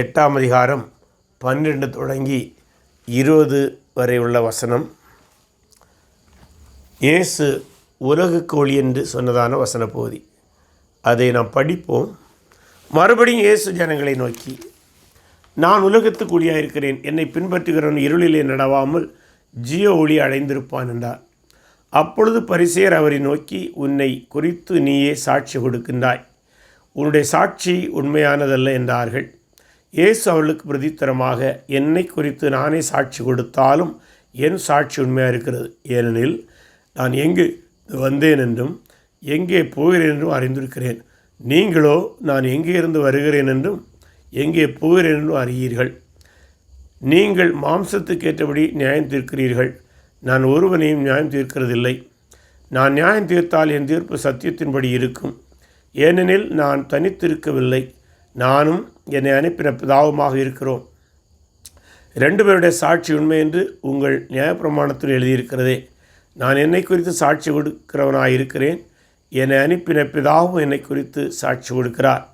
எட்டாம் அதிகாரம் பன்னிரெண்டு தொடங்கி இருபது வரை உள்ள வசனம். இயேசு உலகுக்கு ஒளி என்று சொன்னதான வசன பகுதி அதை நாம் படிப்போம். மறுபடியும் இயேசு ஜனங்களை நோக்கி நான் உலகத்துக்கு ஒளியாக இருக்கிறேன் என்னை பின்பற்றுகிறவன் இருளிலே நடவாமல் ஜியோ ஒளி அடைந்திருப்பான் என்றார். அப்பொழுது பரிசேயர் அவரை நோக்கி உன்னை குறித்து நீயே சாட்சி கொடுக்கின்றாய். உன்னுடைய சாட்சி உண்மையானதல்ல என்றார்கள். இயேசு அவர்களுக்கு பிரதித்தரமாக என்னை குறித்து நானே சாட்சி கொடுத்தாலும் என் சாட்சி உண்மையாக இருக்கிறது. ஏனெனில் நான் எங்கு வந்தேன் என்றும் எங்கே போகிறேன் என்றும் அறிந்திருக்கிறேன். நீங்களோ நான் எங்கே இருந்து வருகிறேன் என்றும் எங்கே போகிறேன் என்றும் அறியீர்கள். நீங்கள் மாம்சத்துக்கு ஏற்றபடி நியாயம் தீர்க்கிறீர்கள். நான் ஒருவனையும் நியாயம் தீர்க்கிறதில்லை. நான் நியாயம் தீர்த்தால் என் தீர்ப்பு சத்தியத்தின்படி இருக்கும். ஏனெனில் நான் தனித்திருக்கவில்லை. நானும் என்னை அனுப்பின பிதாவுமாக இருக்கிறோம். ரெண்டு பேருடைய சாட்சி உண்மை என்று உங்கள் நியாயப்பிரமாணத்தில் எழுதியிருக்கிறதே. நான் என்னை குறித்து சாட்சி கொடுக்கிறவனாக இருக்கிறேன். என்னை அனுப்பின பிதாவும் என்னை குறித்து சாட்சி கொடுக்கிறார்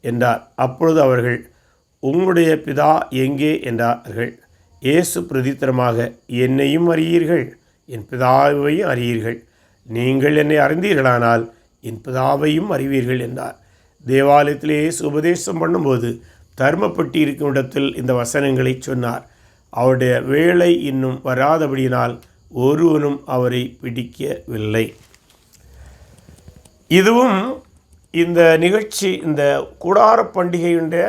என்றார். அப்பொழுது அவர்கள் உங்களுடைய பிதா எங்கே? என்றார்கள். இயேசு பிரதித்திரமாக என்னையும் அறியீர்கள் என் பிதாவையும் அறியீர்கள். நீங்கள் என்னை அறிந்தீர்களானால் என் பிதாவையும் அறிவீர்கள் என்றார். தேவாலயத்திலே உபதேசம் பண்ணும்போது தர்மப்பட்டி இருக்கும் இடத்தில் இந்த வசனங்களை சொன்னார். அவருடைய வேலை இன்னும் வராதபடியினால் ஒருவனும் அவரை பிடிக்கவில்லை. இதுவும் இந்த நிகழ்ச்சி இந்த கூடார பண்டிகையுடைய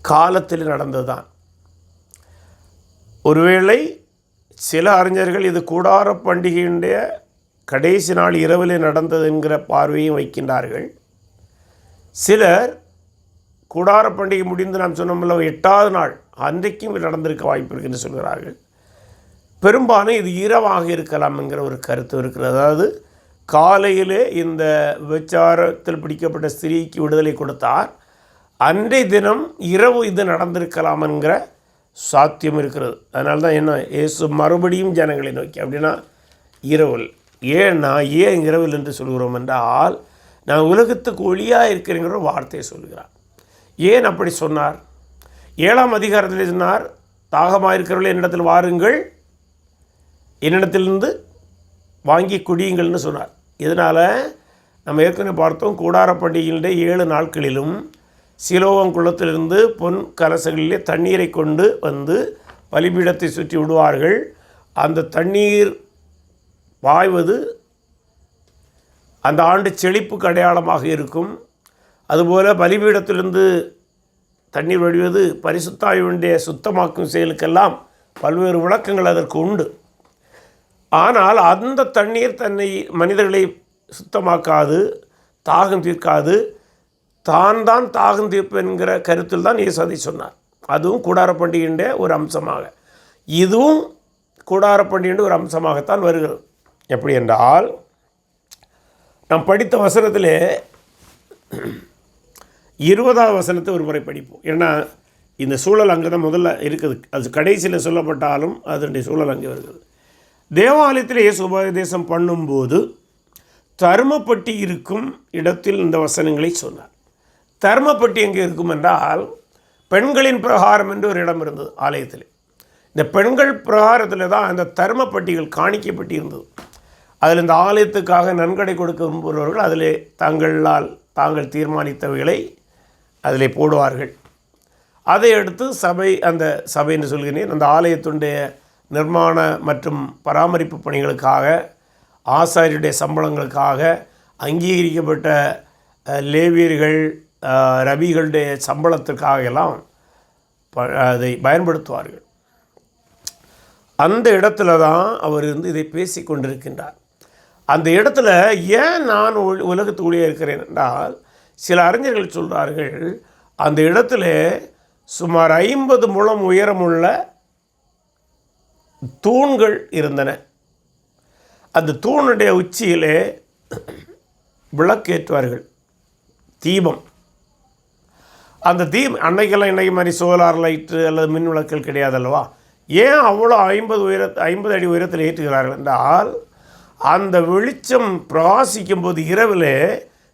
காலத்தில் நடந்ததுதான். ஒருவேளை சில அறிஞர்கள் இது கூடார பண்டிகையுடைய கடைசி நாள் இரவில் நடந்தது என்கிற பார்வையும் வைக்கின்றார்கள். சிலர் கூடார பண்டிகை முடிந்து நாம் சொன்னோம்ல எட்டாவது நாள் அன்றைக்கும் நடந்திருக்க வாய்ப்பு இருக்குன்னு சொல்கிறார்கள். பெரும்பாலும் இது இரவாக இருக்கலாம் என்கிற ஒரு கருத்து இருக்கிறது. அதாவது காலையிலே இந்த விபச்சாரத்தில் பிடிக்கப்பட்ட ஸ்திரீக்கு விடுதலை கொடுத்தார். அன்றைய தினம் இரவு இது நடந்திருக்கலாம் என்கிற சாத்தியம் இருக்கிறது. அதனால தான் என்ன இயேசு மறுபடியும் ஜனங்களை நோக்கி அப்படின்னா இரவில். ஏன்னா ஏன் இரவில் என்று சொல்கிறோம் என்றால் நான் உலகத்துக்கு ஒளியாக இருக்கிறேங்கிற வார்த்தையை சொல்கிறார் ஏன் அப்படி சொன்னார்? ஏழாம் அதிகாரத்தில் சொன்னார் தாகமாக இருக்கிறவர்கள் என்னிடத்தில் வாருங்கள். என்னிடத்திலிருந்து வாங்கி குடியுங்கள்னு சொன்னார். இதனால் நம்ம ஏற்கனவே பார்த்தோம் கூடார பண்டிகையினுடைய ஏழு நாட்களிலும் சிலோகம் குளத்திலிருந்து பொன் கலசங்களிலே தண்ணீரை கொண்டு வந்து பலிபீடத்தை சுற்றி விடுவார்கள். அந்த தண்ணீர் பாய்வது அந்த ஆண்டு செழிப்புக்கு அடையாளமாக இருக்கும். அதுபோல் பலிபீடத்திலிருந்து தண்ணீர் வழிவது பரிசுத்தாயுடைய சுத்தமாக்கும் செயலுக்கெல்லாம் பல்வேறு விளக்கங்கள் அதற்கு உண்டு. ஆனால் அந்த தண்ணீர் தன்னை மனிதர்களை சுத்தமாக்காது தாகம் தீர்க்காது. தான் தான் தாகம் தீர்ப்பென்கிற கருத்தில் தான் இயேசு அதை சொன்னார். அதுவும் கூடார பண்டிகையுடைய ஒரு அம்சமாக. இதுவும் கூடார பண்டிகையுடைய ஒரு அம்சமாகத்தான் வருகிறது. எப்படி என்றால் நாம் படித்த வசனத்திலே இருபதாவது வசனத்தை ஒரு முறை படிப்போம். ஏன்னா இந்த சூழல் அங்கே தான் முதல்ல இருக்குது. அது கடைசியில் சொல்லப்பட்டாலும் அதனுடைய சூழல் அங்கே வருகிறது. தேவாலயத்தில் இயேசு உபதேசம் பண்ணும்போது தர்மப்பட்டி இருக்கும் இடத்தில் இந்த வசனங்களை சொன்னார். தர்மப்பட்டி எங்கே இருக்கும் என்றால் பெண்களின் பிரகாரம் என்று ஒரு இடம் இருந்தது ஆலயத்தில். இந்த பெண்கள் பிரகாரத்தில் தான் அந்த தர்மப்பட்டிகள் காணிக்கப்பட்டி இருந்தது அதில் இந்த ஆலயத்துக்காக நன்கொடை கொடுக்க விரும்புகிறவர்கள் அதில் தங்களால் தாங்கள் தீர்மானித்தவைகளை அதில் போடுவார்கள். அதை அடுத்து சபை அந்த சபை என்று சொல்கிறேன் அந்த ஆலயத்துடைய நிர்மாண மற்றும் பராமரிப்பு பணிகளுக்காக ஆசாரியருடைய சம்பளங்களுக்காக அங்கீகரிக்கப்பட்ட லேவியர்கள் ரவிகளுடைய சம்பளத்துக்காக எல்லாம் ப- அதை பயன்படுத்துவார்கள். அந்த இடத்துல தான் அவர் வந்து இதை பேசி கொண்டிருக்கின்றார் அந்த இடத்துல ஏன் நான் உல- உலகத்து ஊழியர் இருக்கிறேன் என்றால் சில அறிஞர்கள் சொல்கிறார்கள் அந்த இடத்துல சுமார் ஐம்பது முழம் உயரமுள்ள தூண்கள் இருந்தன. அந்த தூணுடைய உச்சியிலே விளக்கேற்றுவார்கள் தீபம். அந்த தீபம் அன்னைக்கெல்லாம் இன்றைக்கு மாதிரி சோலார் லைட்டு அல்லது மின் விளக்குகள் கிடையாது அல்லவா ஏன் அவ்வளோ ஐம்பது உயர ஐம்பது அடி உயரத்தில் ஏற்றுகிறார்கள் என்றால் அந்த வெளிச்சம் பிரகாசிக்கும் போது இரவில்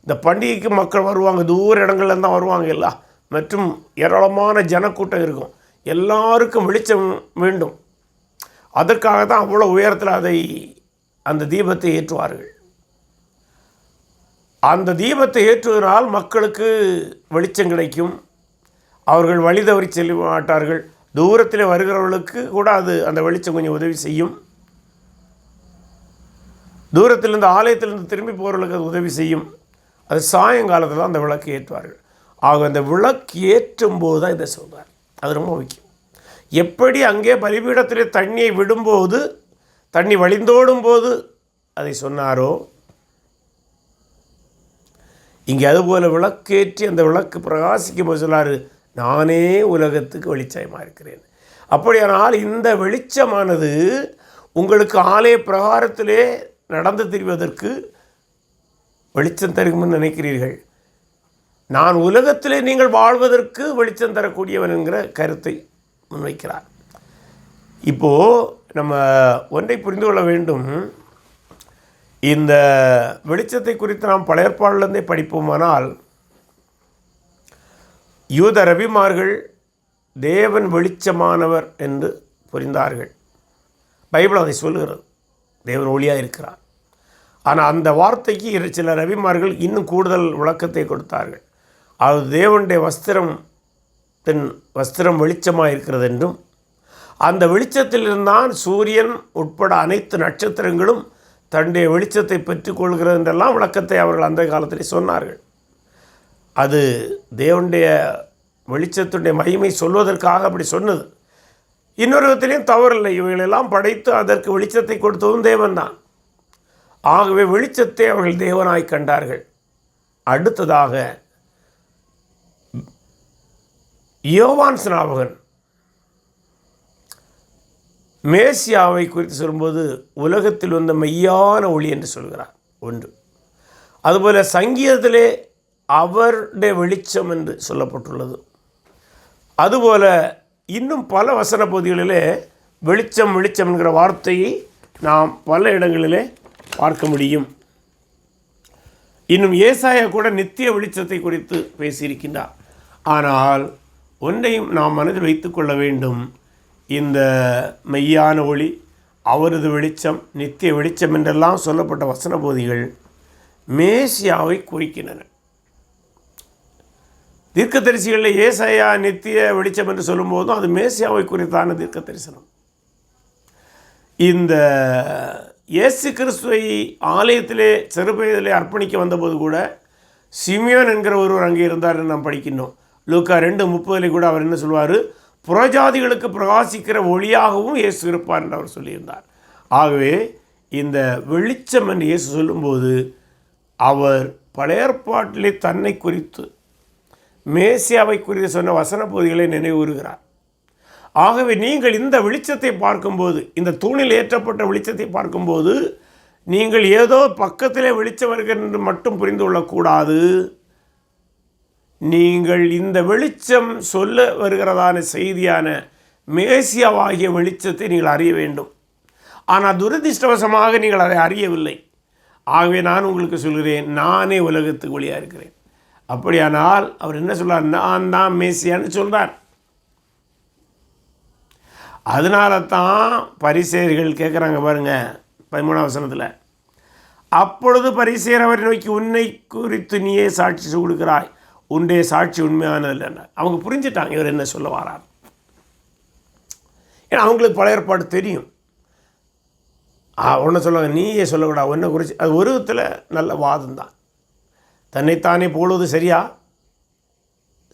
இந்த பண்டிகைக்கு மக்கள் வருவாங்க. தூர இடங்கள்ல தான் வருவாங்க எல்லாம் மற்றும் ஏராளமான ஜனக்கூட்டம் இருக்கும். எல்லாருக்கும் வெளிச்சம் வேண்டும். அதற்காக தான் அவ்வளோ உயரத்தில் அதை அந்த தீபத்தை ஏற்றுவார்கள். அந்த தீபத்தை ஏற்றுவதனால் மக்களுக்கு வெளிச்சம் கிடைக்கும். அவர்கள் வழி தவறி செல்ல மாட்டார்கள். தூரத்தில் வருகிறவர்களுக்கு கூட அது அந்த வெளிச்சம் கொஞ்சம் உதவி செய்யும். தூரத்திலிருந்து ஆலயத்திலிருந்து திரும்பி போகிறவர்களுக்கு அது உதவி செய்யும். அது சாயங்காலத்தில் தான் அந்த விளக்கு ஏற்றுவார்கள். ஆக அந்த விளக்கு ஏற்றும் போது தான் இதை சொல்கிறார் அது ரொம்ப முக்கியம். எப்படி அங்கே பலிபீடத்திலே தண்ணியை விடும்போது தண்ணி வழிந்தோடும் போது அதை சொன்னாரோ? இங்கே அதுபோல் விளக்கேற்றி அந்த விளக்கு பிரகாசிக்கும் போது சொல்லாரு நானே உலகத்துக்கு வெளிச்சாயமாக இருக்கிறேன். அப்படியானால் இந்த வெளிச்சமானது உங்களுக்கு ஆலய பிரகாரத்திலே நடந்து திரிவதற்கு வெளிச்சம் தருகும்னு நினைக்கிறீர்கள். நான் உலகத்திலே நீங்கள் வாழ்வதற்கு வெளிச்சம் தரக்கூடியவன் என்கிற கருத்தை முன்வைக்கிறார். இப்போது நம்ம ஒன்றை புரிந்து கொள்ள வேண்டும். இந்த வெளிச்சத்தை குறித்து நாம் பழைய ஏற்பாடுலேருந்தே படிப்போமானால் யூத ரவிமார்கள் தேவன் வெளிச்சமானவர் என்று புரிந்தார்கள். பைபிள் அதை சொல்லுகிறது தேவன் ஒளியாக இருக்கிறார் ஆனால் அந்த வார்த்தைக்கு இரு சில ரவிமார்கள் இன்னும் கூடுதல் விளக்கத்தை கொடுத்தார்கள். அது தேவனுடைய வஸ்திரம் தின் வஸ்திரம் வெளிச்சமாக இருக்கிறது என்றும் அந்த வெளிச்சத்திலிருந்தான் சூரியன் உட்பட அனைத்து நட்சத்திரங்களும் தன்னுடைய வெளிச்சத்தை பெற்றுக்கொள்கிறது என்றெல்லாம் விளக்கத்தை அவர்கள் அந்த காலத்திலே சொன்னார்கள். அது தேவனுடைய வெளிச்சத்துடைய மகிமை சொல்வதற்காக அப்படி சொன்னது. இன்னொரு விதத்திலையும் தவறில்லை. இவைகளெல்லாம் படைத்து அதற்கு வெளிச்சத்தை கொடுத்ததும் தேவன்தான். ஆகவே வெளிச்சத்தை அவர்கள் தேவனாய் கண்டார்கள். அடுத்ததாக யோவான் ஸ்நாபகன் மேசியாவை குறித்து சொல்லும்போது உலகத்தில் வந்த மெய்யான ஒளி என்று சொல்கிறார் ஒன்று. அதுபோல் சங்கீதத்திலே அவருடைய வெளிச்சம் என்று சொல்லப்பட்டுள்ளது. அதுபோல் இன்னும் பல வசன பகுதிகளிலே வெளிச்சம் வெளிச்சம் என்கிற வார்த்தையை நாம் பல இடங்களிலே பார்க்க முடியும். இன்னும் ஏசாயா கூட நித்திய வெளிச்சத்தை குறித்து பேசியிருக்கின்றார். ஆனால் ஒன்றையும் நாம் மனதில் வைத்துக்கொள்ள வேண்டும். இந்த மெய்யான ஒளி அவரது வெளிச்சம் நித்திய வெளிச்சம் என்றெல்லாம் சொல்லப்பட்ட வசன போதிகள் மேசியாவை குறிக்கின்றன. தீர்க்க தரிசிகளில் ஏசாயா நித்திய வெளிச்சம் என்று சொல்லும்போதும் அது மேசியாவை குறித்தான தீர்க்க தரிசனம் இந்த இயேசு கிறிஸ்துவை ஆலயத்திலே சிறுபயதிலே அர்ப்பணிக்க வந்தபோது கூட சிமியோன் என்கிற ஒருவர் அங்கே இருந்தார் நாம் படிக்கின்றோம். லூக்கா ரெண்டு முப்பதுலேயும் கூட அவர் என்ன சொல்வார்? புறஜாதிகளுக்கு பிரகாசிக்கிற ஒளியாகவும் இயேசு இருப்பார் என்று அவர் சொல்லியிருந்தார். ஆகவே இந்த வெளிச்சம் என்று இயேசு சொல்லும்போது அவர் பழையற்பாட்டிலே தன்னை குறித்து மேசியாவை குறித்து சொன்ன வசன பகுதிகளை நினைவுறுகிறார் ஆகவே நீங்கள் இந்த வெளிச்சத்தை பார்க்கும்போது இந்த தூணில் ஏற்றப்பட்ட வெளிச்சத்தை பார்க்கும்போது நீங்கள் ஏதோ பக்கத்திலே வெளிச்சம் வருகிறது என்று மட்டும் புரிந்து கொள்ளக்கூடாது. நீங்கள் இந்த வெளிச்சம் சொல்ல வருகிறதான செய்தியான மேசியாவாகிய வெளிச்சத்தை நீங்கள் அறிய வேண்டும். ஆனால் துரதிர்ஷ்டவசமாக நீங்கள் அதை அறியவில்லை. ஆகவே நான் உங்களுக்கு சொல்கிறேன் நானே உலகத்துக்கு ஒளியாக இருக்கிறேன். அப்படியானால் அவர் என்ன சொல்கிறார் நான் தான் மேசியான்னு சொல்கிறார் அதனால தான் பரிசேர்கள் கேட்குறாங்க பாருங்க பதிமூணாம் வசனத்தில். அப்பொழுது பரிசேர் அவரை நோக்கி உன்னை குறித்து நீயே சாட்சி கொடுக்கிறாய் உன்னுடைய சாட்சி உண்மையானது என்ன அவங்க புரிஞ்சுட்டாங்க இவர் என்ன சொல்ல வரார். ஏன்னா அவங்களுக்கு பழைய ஏற்பாடு தெரியும். ஒன்று சொல்லுவாங்க நீயே சொல்லக்கூடாது ஒன்றை குறித்து. அது ஒரு விதத்தில் நல்ல வாதம் தான் தன்னைத்தானே போடுவது சரியா?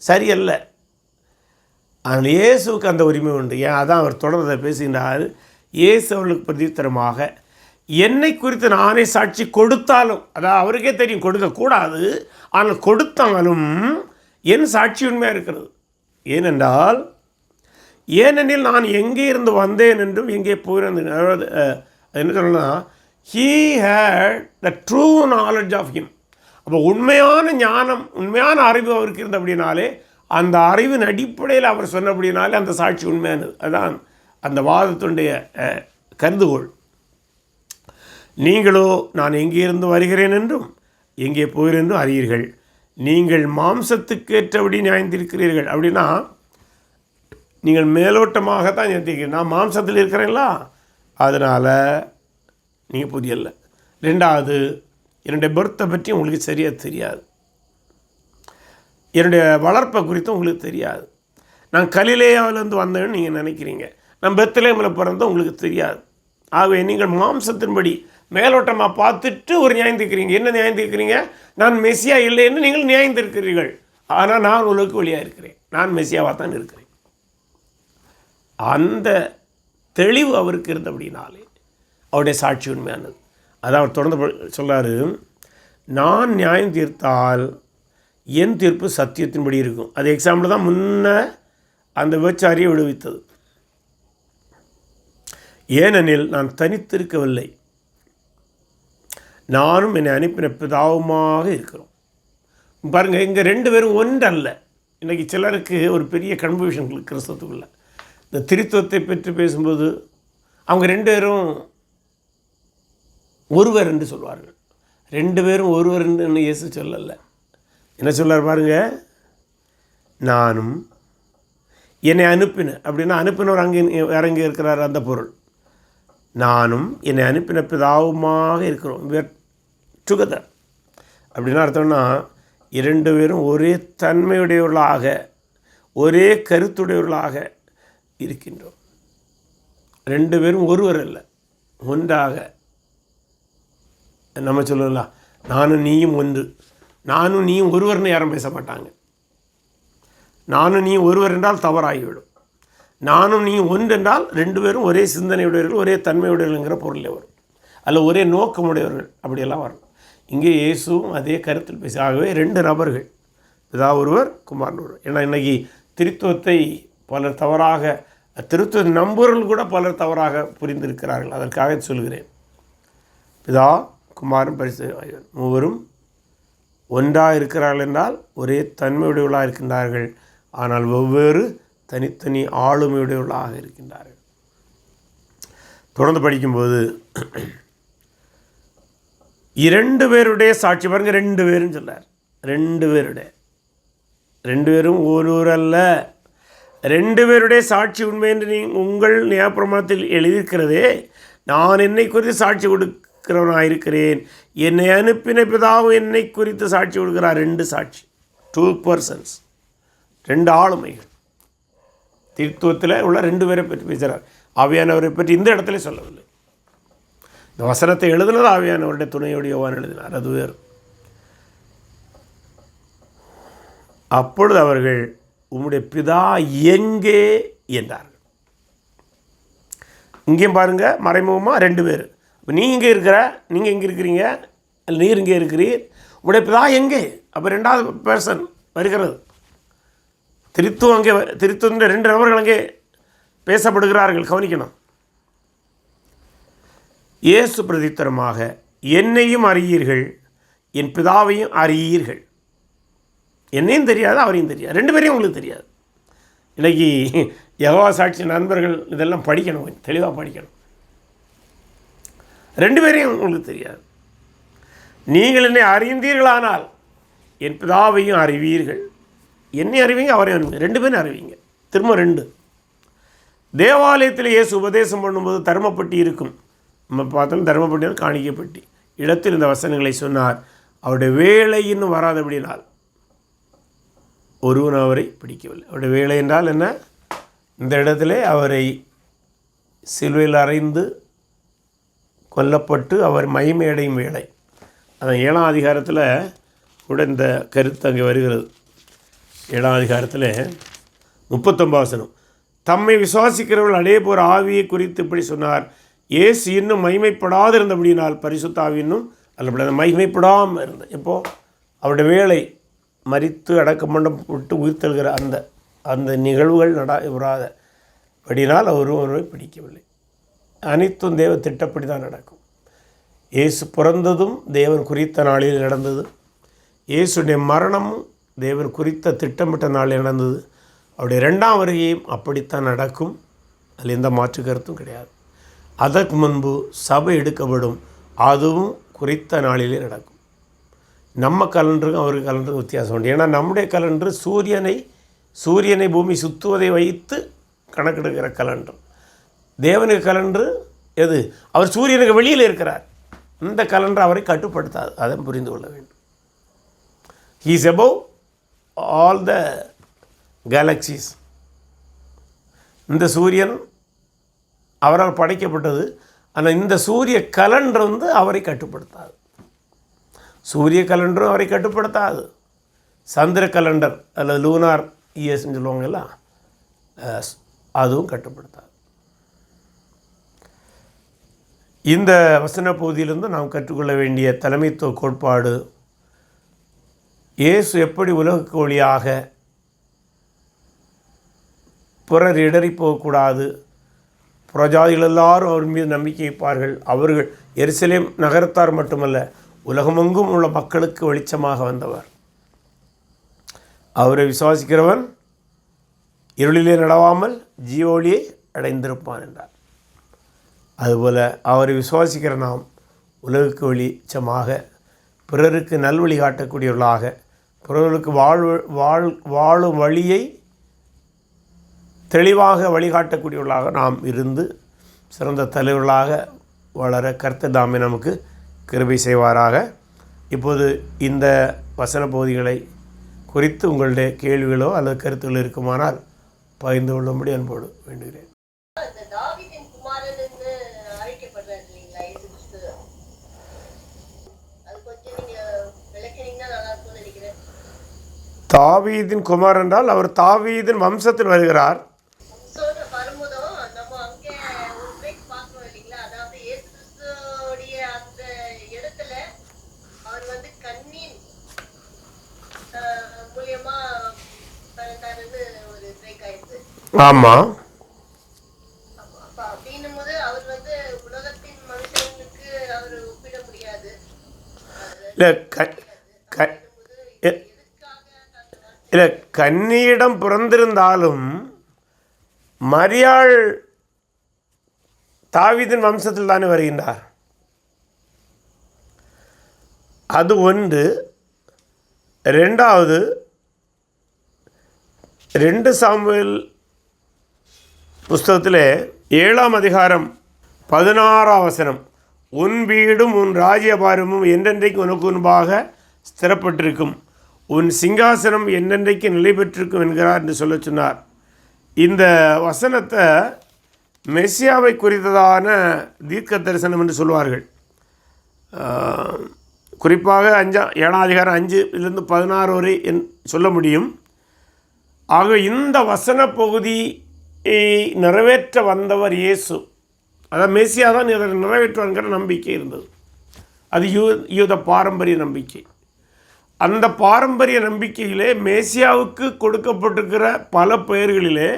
சரியல்ல. அதனால் இயேசுவுக்கு அந்த உரிமை உண்டு. ஏன்? அதான் அவர் தொடர்ந்து பேசுகின்றார். இயேசு அவர்களுக்கு பிரதித்தரமாக என்னை குறித்து நானே சாட்சி கொடுத்தாலும் அதான் அவருக்கே தெரியும் கொடுக்கக்கூடாது ஆனால் கொடுத்தாலும் என் சாட்சி உண்மையாக இருக்கிறது. ஏனென்றால் ஏனெனில் நான் எங்கே இருந்து வந்தேன் என்றும் எங்கே போயிருந்தேன் அதாவது என்ன சொல்லலாம் he had the true knowledge of him அப்போ உண்மையான ஞானம் உண்மையான அறிவு அவருக்கு இருந்த அப்படின்னாலே அந்த அறிவின் அடிப்படையில் அவர் சொன்னபடினாலே அந்த சாட்சி உண்மையானது. அதுதான் அந்த வாதத்துடைய கருதுகோள். நீங்களோ நான் எங்கேருந்து வருகிறேன் என்றும் எங்கே போகிறேன் என்றும் அறியீர்கள். நீங்கள் மாம்சத்துக்கு ஏற்றபடி நியாயந்திருக்கிறீர்கள். அப்படின்னா நீங்கள் மேலோட்டமாக தான் நியாயந்திருக்கிறீர்கள் நான் மாம்சத்தில் இருக்கிறேங்களா அதனால் நீங்கள் புதியல்ல. ரெண்டாவது என்னுடைய பர்த்தை பற்றி உங்களுக்கு சரியாக தெரியாது. என்னுடைய வளர்ப்பை குறித்தும் உங்களுக்கு தெரியாது. நான் கலிலேயாவிலேருந்து வந்தேன்னு நீங்கள் நினைக்கிறீங்க. நான் பெத்தலேமில் பிறந்த உங்களுக்கு தெரியாது. ஆகவே நீங்கள் மாம்சத்தின்படி மேலோட்டமாக பார்த்துட்டு ஒரு நியாயந்திருக்கிறீங்க என்ன நியாயந்திருக்கிறீங்க நான் மெஸ்ஸியா இல்லைன்னு நீங்கள் நியாயந்திருக்கிறீர்கள் ஆனால் நான் உங்களுக்கு வழியாக இருக்கிறேன். நான் மெஸ்ஸியாவாக தான் இருக்கிறேன். அந்த தெளிவு அவருக்கு இருந்தபடினாலே அவருடைய சாட்சி உண்மையானது. அதான் அவர் தொடர்ந்து சொல்கிறாரு நான் நியாயம் தீர்த்தால் என் தீர்ப்பு சத்தியத்தின்படி இருக்கும். அது எக்ஸாம்பிள் தான் முன்ன அந்த விபச்சாரியை விடுவித்தது. ஏனெனில் நான் தனித்திருக்கவில்லை. நானும் என்னை அனுப்பின பிதாவுமாக இருக்கிறோம். பாருங்கள் இங்கே ரெண்டு பேரும் ஒன்றல்ல. இன்றைக்கி சிலருக்கு ஒரு பெரிய கன்ஃபியூஷன் கிறிஸ்தவத்துக்குள்ள. இந்த திருத்துவத்தை பற்றி பேசும்போது அவங்க ரெண்டு பேரும் ஒருவர் என்று சொல்வார்கள். ரெண்டு பேரும் ஒருவர் என்று இயேசு சொல்லலை. என்ன சொல்லார் பாருங்க? நானும் என்னை அனுப்பின அப்படின்னா அனுப்பினவர் அங்கே இறங்கி இருக்கிறார் அந்த பொருள். நானும் என்னை அனுப்பின பிதாவுமாக இருக்கிறோம். வேர் டுகெதர் அப்படின்னா அர்த்தம்னா இரண்டு பேரும் ஒரே தன்மையுடையவர்களாக ஒரே கருத்துடையவர்களாக இருக்கின்றோம். ரெண்டு பேரும் ஒருவர் இல்லை ஒன்றாக. நம்ம சொல்லலாம் நானும் நீயும் ஒன்று. நானும் நீயும் ஒருவர்னு யாரும் பேச மாட்டாங்க நானும் நீ ஒருவர் என்றால் தவறாகிவிடும். நானும் நீ ஒன்று என்றால் ரெண்டு பேரும் ஒரே சிந்தனையுடையவர்கள் ஒரே தன்மையுடையவர்கள்ங்கிற பொருளில் வரும். அல்ல ஒரே நோக்கமுடையவர்கள் அப்படியெல்லாம் வரும் இங்கே இயேசுவும் அதே கருத்தில் பேசி ஆகவே ரெண்டு நபர்கள் இதா ஒருவர் குமாரன் ஒருவர். ஏன்னா இன்றைக்கி திருத்துவத்தை பலர் தவறாக திருத்துவ நம்பர்கள் கூட பலர் தவறாக புரிந்திருக்கிறார்கள். அதற்காக சொல்கிறேன். பிதா குமாரன் பரிசு மூவரும் ஒன்றாக இருக்கிறார்கள் என்றால் ஒரே தன்மையுடையவர்களாக இருக்கின்றார்கள். ஆனால் வெவ்வேறு தனித்தனி ஆளுமையுடையவர்களாக இருக்கின்றார்கள். தொடர்ந்து படிக்கும்போது இரண்டு பேருடைய சாட்சி பாருங்க ரெண்டு பேரும் சொல்கிறார் ரெண்டு பேருடைய. ரெண்டு பேரும் ஒருவர் அல்ல. ரெண்டு பேருடைய சாட்சி உண்மை என்று நீ உங்கள் நியாயப்பிரமாணத்தில் எழுதியிருக்கிறதே. நான் என்னை குறித்து சாட்சி கொடுக்க இருக்கிறவனாயிருக்கிறேன் என்னை அனுப்பின பிதாவும் என்னை குறித்து சாட்சி கொடுக்கிறார். ரெண்டு சாட்சி. டூ பர்சன்ஸ் ரெண்டு ஆளுமைகள். தீர்த்துவத்தில் உள்ள ரெண்டு பேரை பற்றி பேசுகிறார். ஆவியானவரை பற்றி இந்த இடத்துல சொல்லவில்லை. இந்த வசனத்தை எழுதுனது ஆவியானவருடைய துணையோடு யோவான் எழுதினார். அது வேறு. அப்பொழுது அவர்கள் உம்முடைய பிதா எங்கே? என்றார்கள். இங்கேயும் பாருங்கள் மறைமுகமாக ரெண்டு பேர். இப்போ நீ இங்கே இருக்கிற நீங்கள் இங்கே இருக்கிறீங்க? இல்லை நீர் இங்கே இருக்கிறீர். உடைய பிதா எங்கே? அப்போ ரெண்டாவது பர்சன் வருகிறது. திருத்துவம் அங்கே திருத்துவன்ற ரெண்டு நபர்கள் அங்கே பேசப்படுகிறார்கள் கவனிக்கணும். இயேசு பிரதித்தரமாக என்னையும் அறியீர்கள் என் பிதாவையும் அறியீர்கள். என்னையும் தெரியாது அவரையும் தெரியாது. ரெண்டு பேரையும் உங்களுக்கு தெரியாது. இன்றைக்கி யகவா சாட்சி நண்பர்கள் இதெல்லாம் படிக்கணும் தெளிவாக படிக்கணும். ரெண்டு பேரையும் உங்களுக்கு தெரியாது. நீங்கள் என்னை அறிந்தீர்களானால் என் பிதாவையும் அறிவீர்கள். என்னை அறிவீங்க அவரையும் அறிவீங்க. ரெண்டு பேரும் அறிவீங்க. திரும்ப ரெண்டு. தேவாலயத்தில் இயேசு உபதேசம் பண்ணும்போது தர்மப்பட்டி இருக்கும். நம்ம பார்த்தாலும் தர்மப்பட்டினால் காணிக்கப்பட்டி. இடத்தில் இந்த வசனங்களை சொன்னார். அவருடைய வேலை இன்னும் வராதபடினால் ஒருவன் அவரை பிடிக்கவில்லை. அவருடைய வேலை என்றால் என்ன? இந்த இடத்துல அவரை சிலுவையில் அறைந்து கொல்லப்பட்டு அவர் மைமேடையும் வேலை அதன் ஏழாம் அதிகாரத்தில் கூட இந்த கருத்து அங்கே வருகிறது. ஏழாம் அதிகாரத்தில் முப்பத்தொம்பாசனம் தம்மை விசுவாசிக்கிறவர்கள் அடைய போகிற ஆவியை குறித்து இப்படி சொன்னார். ஏசு இன்னும் மகிமைப்படாதிருந்தபடினால் பரிசுத்த ஆவி இன்னும் அல்ல மகிமைப்படாமல் இருந்த எப்போது அவருடைய வேலை மறித்து அடக்கம் பண்ண விட்டு உயிர்த்தெழுகிற அந்த அந்த நிகழ்வுகள் நடா விடாத படினால் அவரும் ஒருவரை பிடிக்கவில்லை. அனைத்தும் தேவ திட்டப்படி தான் நடக்கும். இயேசு பிறந்ததும் தேவன் குறித்த நாளில் நடந்தது. இயேசுடைய மரணமும் தேவன் குறித்த திட்டமிட்ட நாளில் நடந்தது. அவருடைய ரெண்டாம் வருகையும் அப்படித்தான் நடக்கும். அதில் எந்த மாற்று கருத்தும் கிடையாது. அதற்கு முன்பு சபை எடுக்கப்படும். அதுவும் குறித்த நாளிலே நடக்கும். நம்ம கலண்டருக்கும் அவருக்கு கலண்டருக்கும் வித்தியாசம் உண்டு. ஏன்னா நம்முடைய கலண்டர் சூரியனை சூரியனை பூமி சுற்றுவதை வைத்து கணக்கெடுக்கிற கலண்டர். தேவனுக்கு கலன்று எது? அவர் சூரியனுக்கு வெளியில் இருக்கிறார். இந்த கலண்டர் அவரை கட்டுப்படுத்தாது. அதை புரிந்து கொள்ள வேண்டும். He's above all the galaxies இந்த சூரியன் அவரால் படைக்கப்பட்டது. ஆனால் இந்த சூரிய கலண்டர் வந்து அவரை கட்டுப்படுத்தாது. சூரிய கலண்டரும் அவரை கட்டுப்படுத்தாது. சந்திர கலண்டர் அல்லது லூனார் இயர்ஸ்ன்னு சொல்லுவாங்கல்ல அதுவும் கட்டுப்படுத்தாது. இந்த வசன பகுதியிலிருந்து நாம் கற்றுக்கொள்ள வேண்டிய தலைமைத்துவ கோட்பாடு இயேசு எப்படி உலகுக்கு ஒளியாக பிறர் இடறி போகக்கூடாது புறஜாதிகள் எல்லாரும் அவர் மீது நம்பிக்கை வைப்பார்கள் அவர்கள் எருசலேம் நகரத்தார் மட்டுமல்ல உலகமெங்கும் உள்ள மக்களுக்கு வெளிச்சமாக வந்தவர். அவரை விசுவாசிக்கிறவன் இருளிலே நடவாமல் ஜீவோலியை அடைந்திருப்பான் என்றார். அதுபோல் அவரை விசுவாசிக்கிற நாம் உலகுக்கு வெளிச்சமாக பிறருக்கு நல்வழி காட்டக்கூடியவர்களாக பிறர்களுக்கு வாழ்வு வாழ் வாழும் வழியை தெளிவாக வழிகாட்டக்கூடியவர்களாக நாம் இருந்து சிறந்த தலைவர்களாக வளர கருத்து தாமே நமக்கு கிருபை செய்வாராக. இப்போது இந்த வசன பகுதிகளை குறித்து உங்களுடைய கேள்விகளோ அல்லது கருத்துகளோ இருக்குமானால் பகிர்ந்து கொள்ளும்படி அன்போடு வேண்டுகிறேன் அந்த தாவீதின் குமாரன் என்று அழைக்கப்படுறாரு இல்லைங்களா இயேசு கிறிஸ்து அது கொஞ்சம் நீங்க விளக்கினீங்கன்னா நல்லா இருக்கும்னு நினைக்கிறேன் தாவீதின் குமார் என்றால் அவர் தாவீதின் வம்சத்தில் வருகிறார். முடியாது. இல்லை இல்லை கன்னியிடம் பிறந்திருந்தாலும் மரியாள் தாவிதின் வம்சத்தில் தானே வருகின்றார்? அது ஒன்று. ரெண்டாவது ரெண்டு சாமுவேல் புஸ்தகத்தில் ஏழாம் அதிகாரம் பதினாறாம் வசனம் உன் வீடும் உன் ராஜ்யபாரமும் என்றென்றைக்கு உனக்கு முன்பாக ஸ்திரப்பட்டிருக்கும். உன் சிங்காசனம் என்னென்றைக்கு நிலை பெற்றிருக்கும் என்கிறார் என்று சொல்ல சொன்னார். இந்த வசனத்தை மெஸ்ஸியாவை குறித்ததான தீர்க்க தரிசனம் என்று சொல்வார்கள். குறிப்பாக அஞ்சா ஏழாம் அதிகாரம் அஞ்சுலேருந்து பதினாறு வரை என் சொல்ல முடியும். ஆக இந்த வசன பகுதியை நிறைவேற்ற வந்தவர் இயேசு. அதான் மேசியா தான் இதை நிறைவேற்றுவாங்கிற நம்பிக்கை இருந்தது. அது யூ யூத பாரம்பரிய நம்பிக்கை. அந்த பாரம்பரிய நம்பிக்கையிலே மேசியாவுக்கு கொடுக்கப்பட்டிருக்கிற பல பெயர்களிலே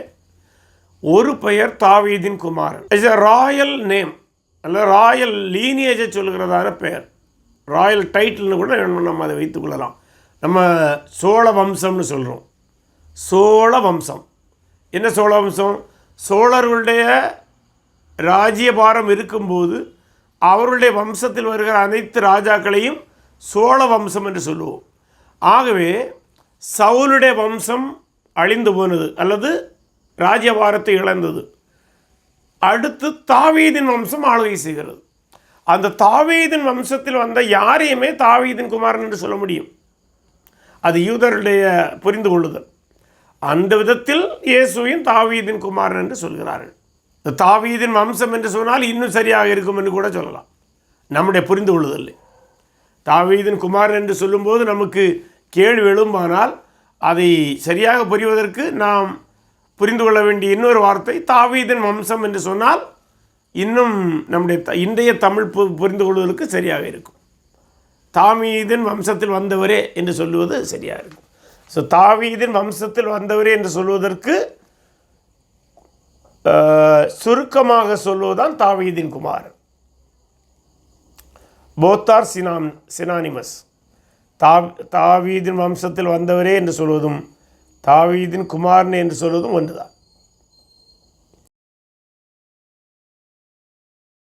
ஒரு பெயர் தாவீதின் குமாரன். இஸ் அ ராயல் நேம் அல்ல ராயல் லீனியேஜை சொல்கிறதான பெயர். ராயல் டைட்டில்னு கூட நம்ம அதை வைத்துக்கொள்ளலாம் நம்ம சோழ வம்சம்னு சொல்கிறோம் சோழ வம்சம். என்ன சோழ வம்சம்? சோழர்களுடைய ராஜ்யபாரம் இருக்கும்போது அவருடைய வம்சத்தில் வருகிற அனைத்து ராஜாக்களையும் சோழ வம்சம் என்று சொல்லுவோம். ஆகவே சவுலுடைய வம்சம் அழிந்து போனது அல்லது ராஜ்யபாரத்தை இழந்தது. அடுத்து தாவீதின் வம்சம் ஆளுகை செய்கிறது. அந்த தாவீதின் வம்சத்தில் வந்த யாரையுமே தாவீதின் குமாரன் என்று சொல்ல முடியும். அது யூதருடைய புரிந்து கொள்ளுதல். அந்த விதத்தில் இயேசுவையும் தாவீதின் குமாரன் என்று சொல்கிறார்கள். இந்த தாவீதின் வம்சம் என்று சொன்னால் இன்னும் சரியாக இருக்கும் என்று கூட சொல்லலாம். நம்முடைய புரிந்து கொள்ளுதல் தாவீதின் குமாரன் என்று சொல்லும்போது நமக்கு கேள்வி எழும்பானால் அதை சரியாக புரிவதற்கு நாம் புரிந்து கொள்ள வேண்டிய இன்னொரு வார்த்தை தாவீதன் வம்சம் என்று சொன்னால் இன்னும் நம்முடைய த- இன்றைய தமிழ் பு- புரிந்து கொள்வதற்கு சரியாக இருக்கும். தாவீதின் வம்சத்தில் வந்தவரே என்று சொல்லுவது சரியாக இருக்கும். ஸோ தாவீதின் வம்சத்தில் வந்தவரே என்று சொல்வதற்கு சுருக்கமாக சொல்வதுதான் தாவீதின் குமாரன். போத்தார் சினாம் சினானிமஸ். தாவ் தாவீதின் வம்சத்தில் வந்தவரே என்று சொல்வதும் தாவீதின் குமாரன் என்று சொல்வதும் ஒன்றுதான்.